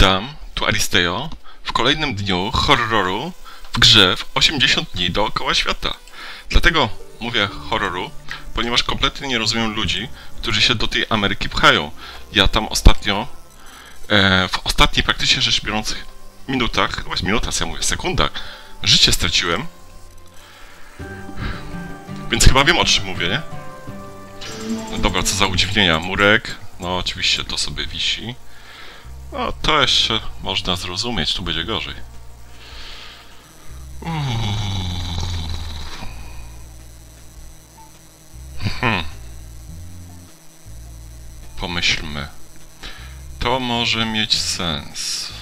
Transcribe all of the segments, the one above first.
Witam, tu Aristeo, w kolejnym dniu horroru w grze w 80 dni dookoła świata. Dlatego mówię horroru, ponieważ kompletnie nie rozumiem ludzi, którzy się do tej Ameryki pchają. Ja tam ostatnio, e, w ostatniej praktycznie rzecz biorąc minutach, chyba jest minuta, co ja mówię, sekundach, życie straciłem. Więc chyba wiem o czym mówię, nie? No dobra, co za udziwnienia. Murek, no oczywiście to sobie wisi. No, to jeszcze można zrozumieć, tu będzie gorzej. Hmm. Pomyślmy. To może mieć sens.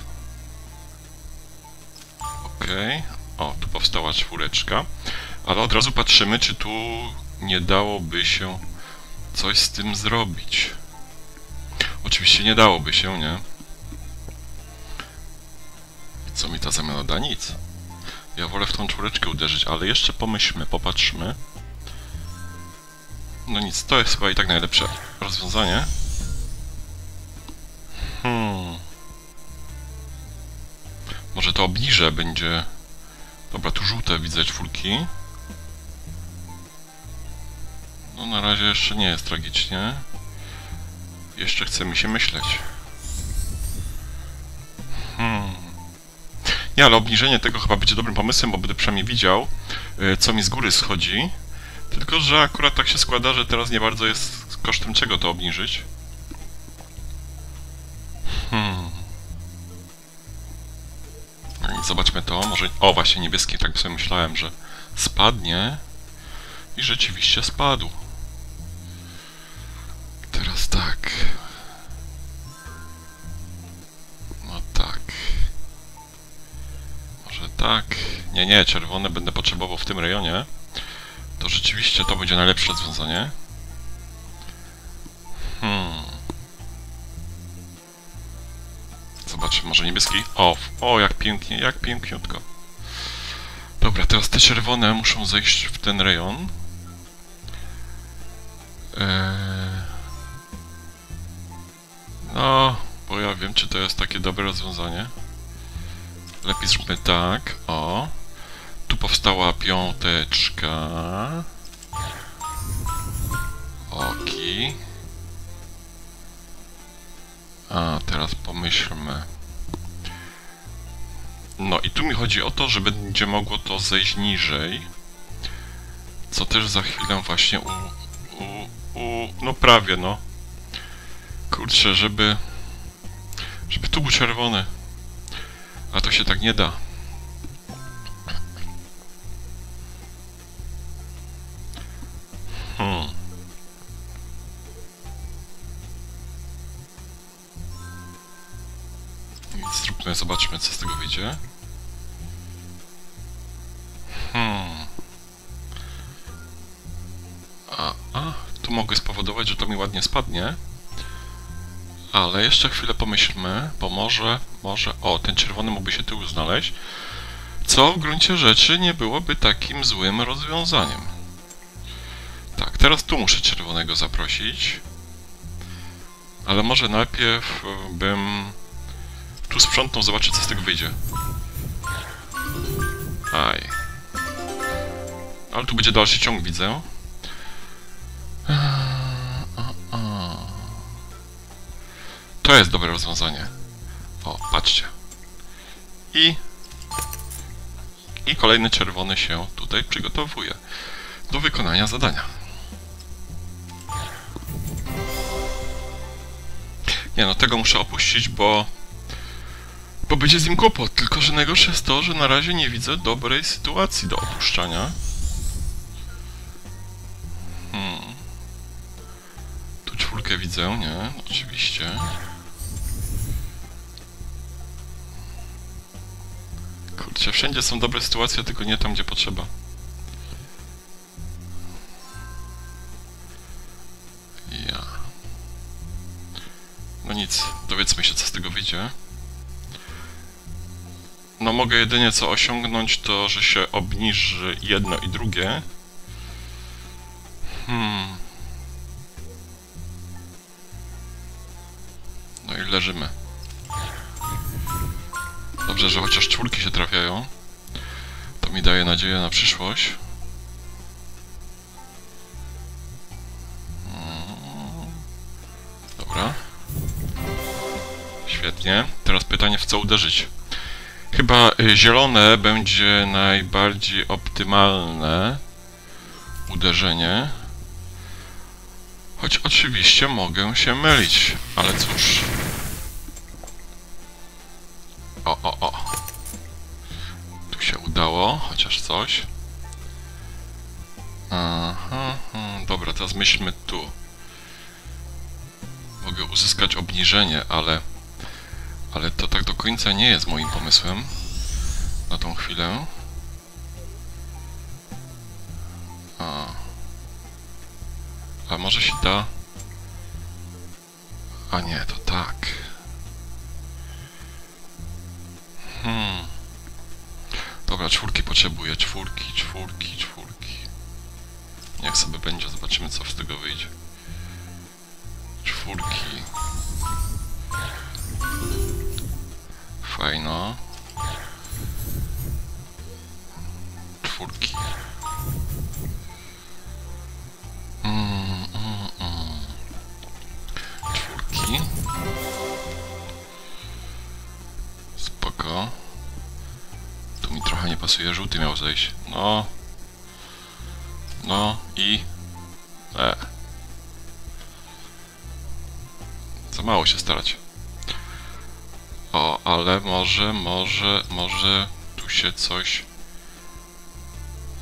Okej. O, tu powstała czwóreczka. Ale od razu patrzymy, czy tu nie dałoby się coś z tym zrobić. Oczywiście nie dałoby się, nie? Co mi ta zamiana da? Nic. Ja wolę w tą czwóreczkę uderzyć, ale jeszcze pomyślmy, popatrzmy. No nic, to jest chyba i tak najlepsze rozwiązanie. Hmm. Może to obniżę będzie... Dobra, tu żółte widzę czwórki. No na razie jeszcze nie jest tragicznie. Jeszcze chce mi się myśleć. Nie, ale obniżenie tego chyba będzie dobrym pomysłem, bo będę przynajmniej widział, y, co mi z góry schodzi. Tylko, że akurat tak się składa, że teraz nie bardzo jest kosztem czego to obniżyć. Hmm. No zobaczmy to. Może. O, właśnie niebieski, tak sobie myślałem, że spadnie. I rzeczywiście spadł. Teraz tak. Tak. Nie, nie, czerwone będę potrzebował w tym rejonie. To rzeczywiście to będzie najlepsze rozwiązanie. Hmm. Zobaczmy, może niebieski. O, o, jak pięknie, jak piękniutko. Dobra, teraz te czerwone muszą zejść w ten rejon. Eee... No, bo ja wiem, czy to jest takie dobre rozwiązanie. Lepiej zróbmy tak, o. Tu powstała piąteczka. Oki. A, teraz pomyślmy. No i tu mi chodzi o to, że będzie mogło to zejść niżej. Co też za chwilę właśnie u... u, u no prawie, no. Kurczę, żeby... Żeby tu był czerwony. A to się tak nie da. Hmm. Zróbmy, zobaczmy co z tego wyjdzie. Hmm. A, a, tu mogę spowodować, że to mi ładnie spadnie. Ale jeszcze chwilę pomyślmy, bo może, może, o, ten czerwony mógłby się tyłu znaleźć, co w gruncie rzeczy nie byłoby takim złym rozwiązaniem. Tak, teraz tu muszę czerwonego zaprosić, ale może najpierw e, bym tu sprzątnął, zobaczyć co z tego wyjdzie. Aj. Ale tu będzie dalszy ciąg, widzę. To jest dobre rozwiązanie. O, patrzcie. I... I kolejny czerwony się tutaj przygotowuje do wykonania zadania. Nie no, tego muszę opuścić, bo... Bo będzie z nim kłopot, tylko że najgorsze jest to, że na razie nie widzę dobrej sytuacji do opuszczania. Hmm. Tu czwórkę widzę, nie? Oczywiście. Wszędzie są dobre sytuacje, tylko nie tam, gdzie potrzeba. Ja. No nic, dowiedzmy się, co z tego wyjdzie. No mogę jedynie co osiągnąć, to że się obniży jedno i drugie. Hmm. No i leżymy. Dobrze, że chociaż. Nadzieję na przyszłość. Mm. Dobra. Świetnie. Teraz pytanie, w co uderzyć? Chyba y, zielone będzie najbardziej optymalne uderzenie. Choć oczywiście mogę się mylić, ale cóż. O, o, o. Chociaż coś. Aha, hmm, dobra, teraz myślmy tu. Mogę uzyskać obniżenie, ale... Ale to tak do końca nie jest moim pomysłem. Na tą chwilę. A. A może się da... A nie, to tak. Hmm. Dobra, czwórki potrzebuję. Czwórki, czwórki, czwórki. Niech sobie będzie, zobaczymy co z tego wyjdzie. Czwórki. Fajno. Pasuje, żółty miał zejść. No. No i... E. Za mało się starać. O, ale może, może, może tu się coś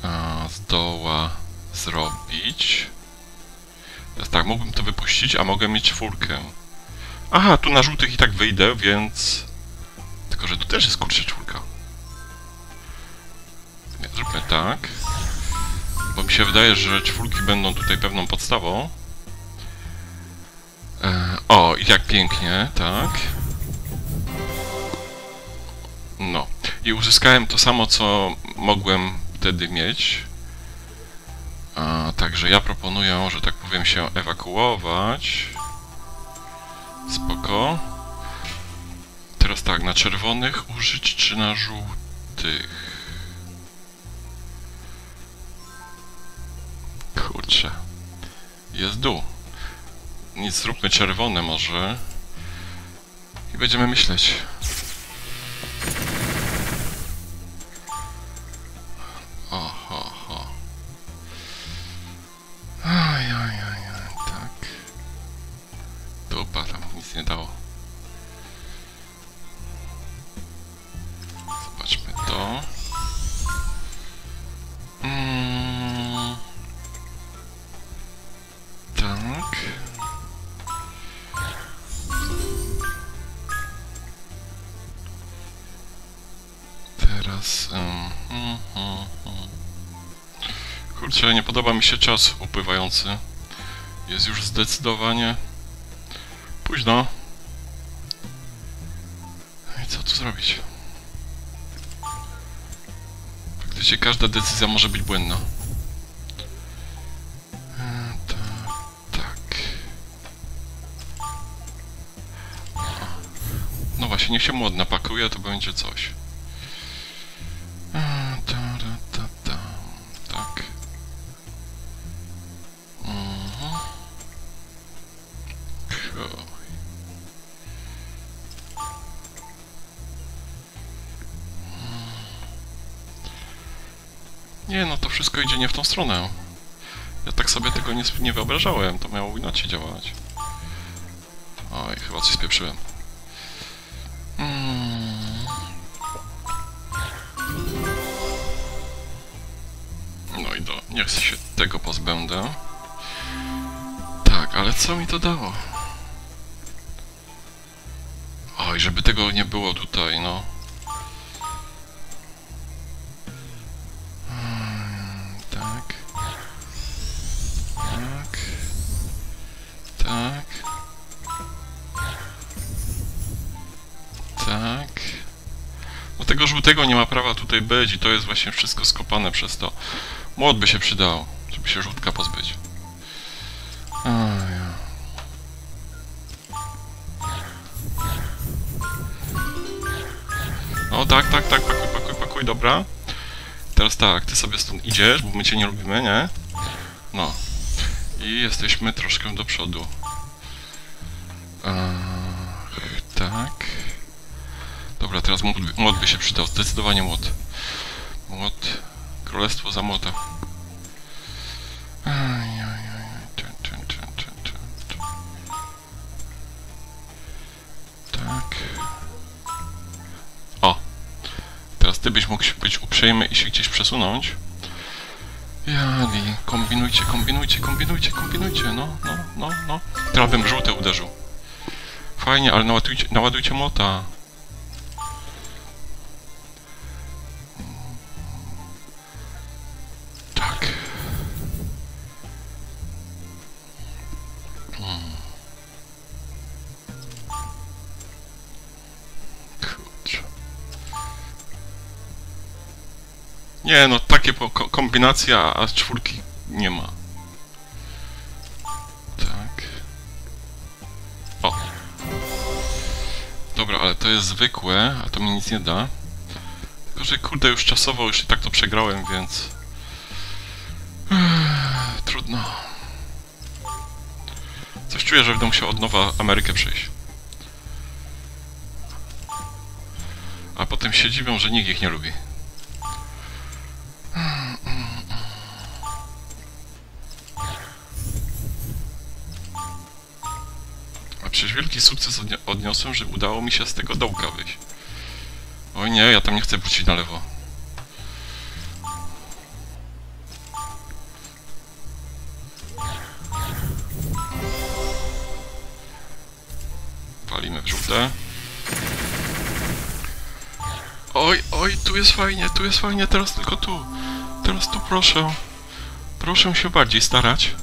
a, zdoła zrobić. Teraz tak, mógłbym to wypuścić, a mogę mieć czwórkę. Aha, tu na żółtych i tak wyjdę, więc... Tylko, że tu też jest kurczę tak. Bo mi się wydaje, że czwórki będą tutaj pewną podstawą. E, o, i jak pięknie, tak. No. I uzyskałem to samo, co mogłem wtedy mieć. A, także ja proponuję, że tak powiem, się ewakuować. Spoko. Teraz tak, na czerwonych użyć czy na żółtych? Jest dół. Nic, zróbmy czerwone może. I będziemy myśleć. Oho, ho. Aj, aj, aj, aj, tak. Dupa, tam nic nie dało. Kurczę, nie podoba mi się czas upływający. Jest już zdecydowanie późno. I co tu zrobić? Faktycznie każda decyzja może być błędna. E, ta- Tak. No właśnie, niech się młot napakuje, to będzie coś. Idzie nie w tą stronę. Ja tak sobie tego nie, nie wyobrażałem, to miało inaczej działać. Oj, chyba coś spieprzyłem. Mm. No i do, niech się tego pozbędę. Tak, ale co mi to dało? Oj, żeby tego nie było tutaj, no. Tego nie ma prawa tutaj być i to jest właśnie wszystko skopane przez to. Młot by się przydał, żeby się żółtka pozbyć. Oj. O tak, tak, tak, pakuj, pakuj, pakuj, dobra. Teraz tak, ty sobie stąd idziesz, bo my cię nie lubimy, nie? No. I jesteśmy troszkę do przodu. Teraz młot, młot by się przydał, zdecydowanie młot. Młot, królestwo za młota. Tak. O! Teraz ty byś mógł być uprzejmy i się gdzieś przesunąć. Jali, kombinujcie, kombinujcie, kombinujcie, kombinujcie, no, no, no, no. Teraz bym żółte uderzył. Fajnie, ale naładujcie, naładujcie młota. Nie no, takie kombinacja, a czwórki nie ma. Tak. O. Dobra, ale to jest zwykłe, a to mi nic nie da. Tylko, że kurde, już czasowo już i tak to przegrałem, więc... Trudno. Coś czuję, że będę musiał od nowa Amerykę przejść. A potem się dziwią, że nikt ich nie lubi. Wielki sukces odni- odniosłem, że udało mi się z tego dołka wyjść. Oj nie, ja tam nie chcę wrócić na lewo. Walimy w żółte. Oj, oj, tu jest fajnie, tu jest fajnie, teraz tylko tu. Teraz tu proszę. Proszę się bardziej starać.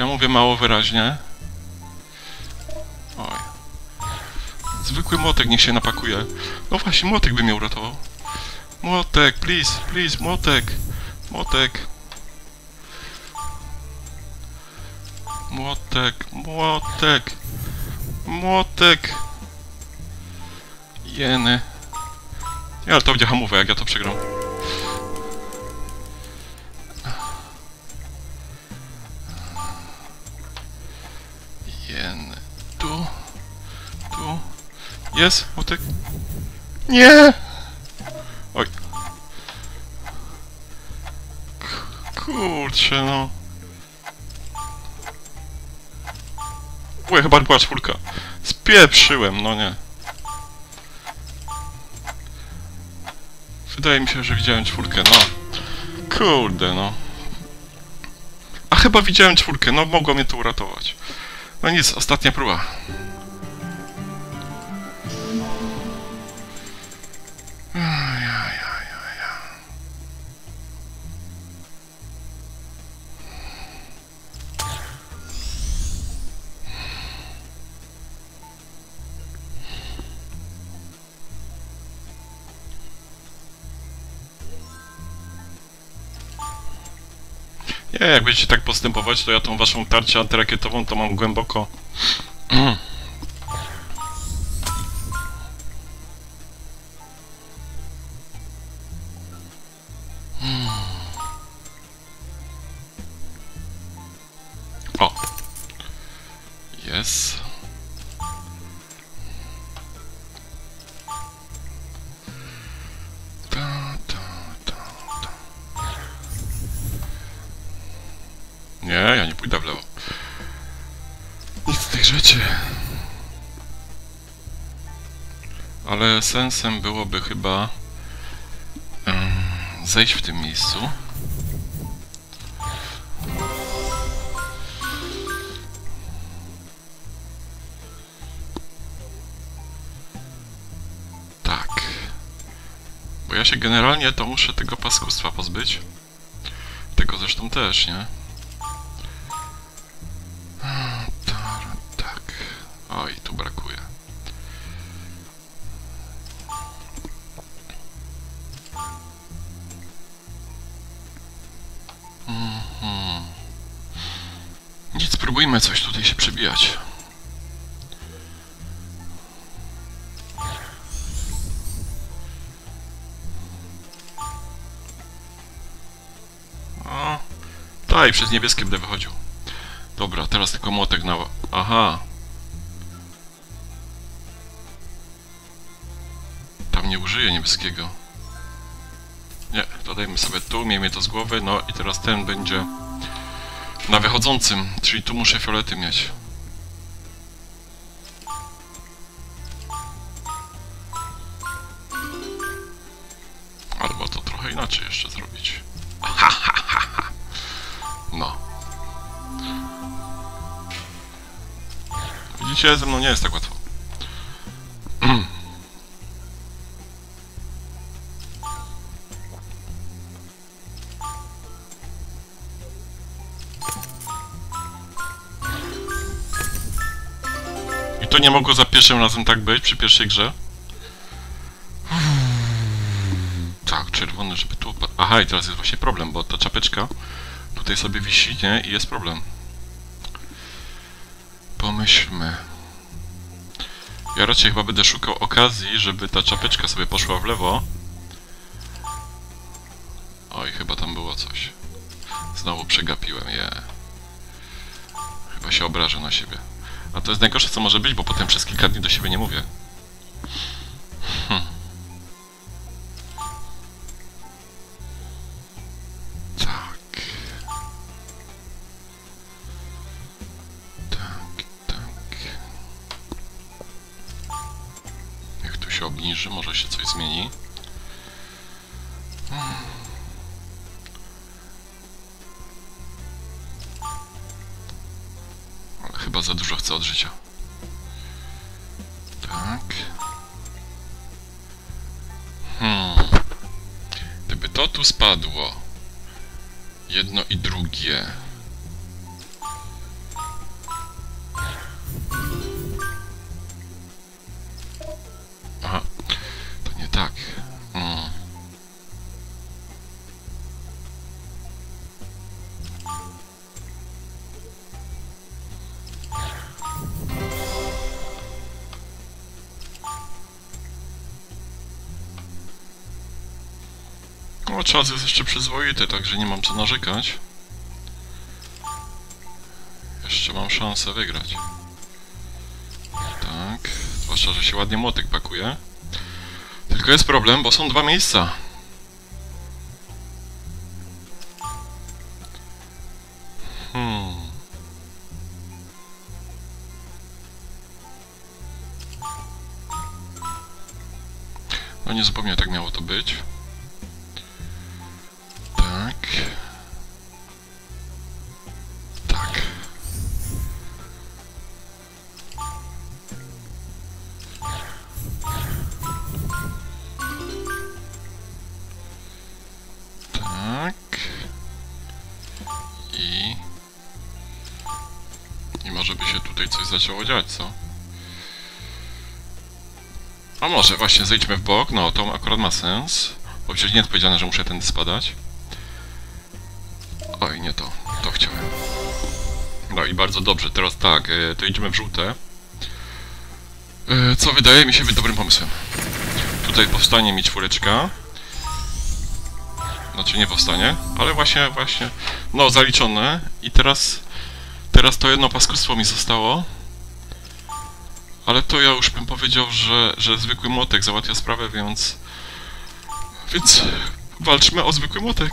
Ja mówię mało wyraźnie? Oj. Zwykły młotek niech się napakuje. No właśnie, młotek by mnie uratował. Młotek, please, please, młotek. Młotek. Młotek, młotek. Młotek. Jeny. Nie, ale to będzie hamowe, jak ja to przegram. Jest, młotek. Nie! Oj. Kurczę, no. Ue, chyba była czwórka. Spieprzyłem, no nie. Wydaje mi się, że widziałem czwórkę, no. Kurde, no. A chyba widziałem czwórkę, no mogło mnie to uratować. No nic, ostatnia próba. Nie, jak będziecie tak postępować, to ja tą waszą tarczę antyrakietową to mam głęboko. O! Jest. Sensem byłoby chyba zejść w tym miejscu. Tak. Bo ja się generalnie to muszę tego paskustwa pozbyć. Tego zresztą też, nie? A, tar- Tak. Oj, tu brakuje. Aha, i przez niebieskie będę wychodził. Dobra, teraz tylko młotek na... Aha. Tam nie użyję niebieskiego. Nie, dodajmy sobie tu, miejmy to z głowy, no i teraz ten będzie na wychodzącym, czyli tu muszę fiolety mieć. Widzicie, ze mną nie jest tak łatwo. I to nie mogło za pierwszym razem tak być, przy pierwszej grze? Tak, czerwony, żeby tu... Aha, i teraz jest właśnie problem, bo ta czapeczka tutaj sobie wisi, nie? I jest problem. Pomyślmy. Ja raczej chyba będę szukał okazji, żeby ta czapeczka sobie poszła w lewo. Oj, chyba tam było coś. Znowu przegapiłem je. Chyba się obrażę na siebie. A to jest najgorsze, co może być, bo potem przez kilka dni do siebie nie mówię. Obniży, może się coś zmieni. Chyba za dużo chcę od życia. Czas jest jeszcze przyzwoity, także nie mam co narzekać. Jeszcze mam szansę wygrać. Tak, zwłaszcza, że się ładnie młotek pakuje. Tylko jest problem, bo są dwa miejsca. Hmm. No nie zupełnie tak miało to być. Zaczęło dziać, co? A może właśnie zejdźmy w bok, no to akurat ma sens. Bo przecież nie jest powiedziane, że muszę tędy spadać. Oj, nie to. To chciałem. No i bardzo dobrze. Teraz tak, e, to idziemy w żółte. E, Co wydaje mi się być dobrym pomysłem. Tutaj powstanie mi czwóreczka. Znaczy nie powstanie, ale właśnie, właśnie. No, zaliczone. I teraz... Teraz to jedno paskustwo mi zostało. Ale to ja już bym powiedział, że, że zwykły młotek załatwia sprawę, więc... Więc walczmy o zwykły młotek.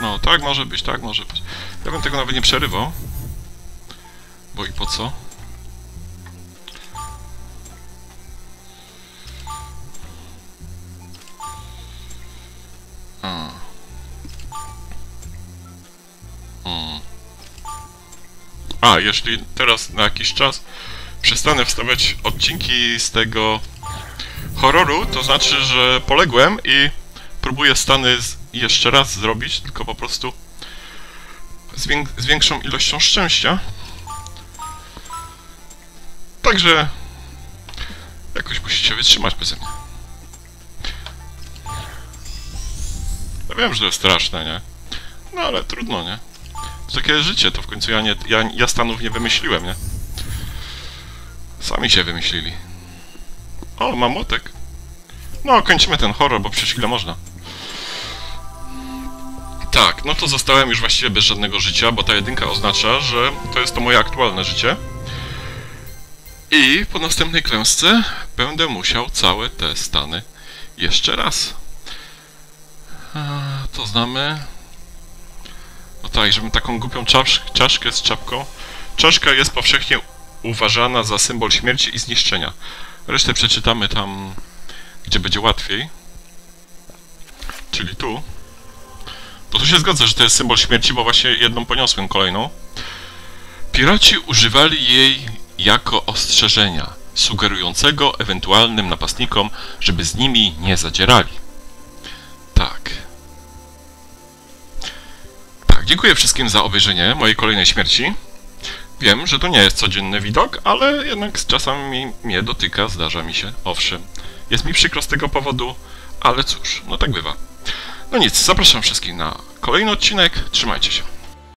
No, tak może być, tak może być. Ja bym tego nawet nie przerywał. Bo i po co? A, jeśli teraz na jakiś czas przestanę wstawiać odcinki z tego horroru, to znaczy, że poległem i próbuję stany jeszcze raz zrobić, tylko po prostu z, z większą ilością szczęścia. Także jakoś musicie wytrzymać beze mnie. Ja wiem, że to jest straszne, nie? No ale trudno, nie? Takie życie, to w końcu ja, nie, ja, ja stanów nie wymyśliłem, nie? Sami się wymyślili. O, mam młotek. No, kończymy ten horror, bo przecież ile można. Tak, no to zostałem już właściwie bez żadnego życia, bo ta jedynka oznacza, że to jest to moje aktualne życie. I po następnej klęsce będę musiał całe te stany jeszcze raz. To znamy. No tak, żebym taką głupią czasz, czaszkę z czapką. Czaszka jest powszechnie uważana za symbol śmierci i zniszczenia. Resztę przeczytamy tam, gdzie będzie łatwiej. Czyli tu. To tu się zgadza, że to jest symbol śmierci, bo właśnie jedną poniosłem kolejną. Piraci używali jej jako ostrzeżenia, sugerującego ewentualnym napastnikom, żeby z nimi nie zadzierali. Dziękuję wszystkim za obejrzenie mojej kolejnej śmierci. Wiem, że to nie jest codzienny widok, ale jednak z czasami mnie dotyka, zdarza mi się, owszem. Jest mi przykro z tego powodu, ale cóż, no tak bywa. No nic, zapraszam wszystkich na kolejny odcinek. Trzymajcie się.